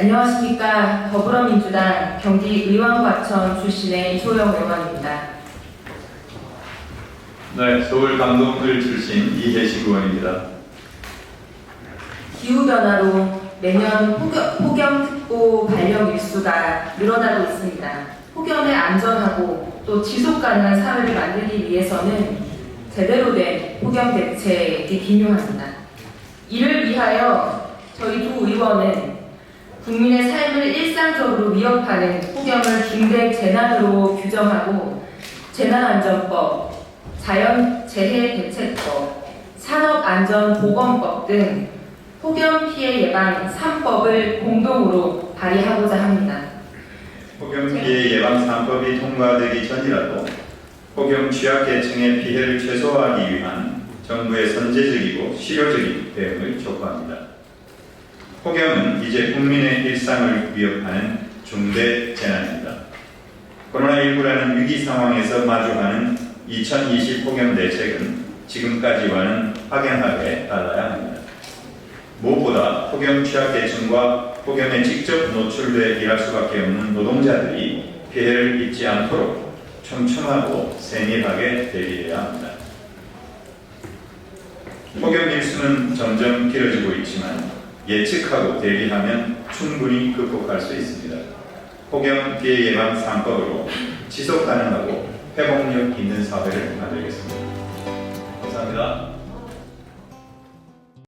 안녕하십니까. 더불어민주당 경기 의왕과천 출신의 이소영 의원입니다. 네, 서울 강동을 출신 이혜식 의원입니다. 기후변화로 매년 폭염, 폭염 특보 발령 일수가 늘어나고 있습니다. 폭염에 안전하고 또 지속 가능한 사회를 만들기 위해서는 제대로 된 폭염 대책이 기묘합니다. 이를 위하여 저희 두 의원은 국민의 삶을 일상적으로 위협하는 폭염을 중대 재난으로 규정하고 재난안전법, 자연재해대책법, 산업안전보건법 등 폭염 피해 예방 3법을 공동으로 발의하고자 합니다. 폭염 피해 예방 3법이 통과되기 전이라도 폭염 취약계층의 피해를 최소화하기 위한 정부의 선제적이고 실효적인 대응을 촉구합니다. 폭염은 이제 국민의 일상을 위협하는 중대 재난입니다. 코로나19라는 위기 상황에서 마주하는 2020 폭염 대책은 지금까지와는 확연하게 달라야 합니다. 무엇보다 폭염 취약계층과 폭염에 직접 노출돼 일할 수밖에 없는 노동자들이 피해를 입지 않도록 촘촘하고 세밀하게 대비해야 합니다. 폭염 일수는 점점 길어지고 있지만 예측하고 대비하면 충분히 극복할 수 있습니다. 폭염 피해 예방 3법으로 지속 가능하고 회복력 있는 사회를 만들겠습니다. 감사합니다.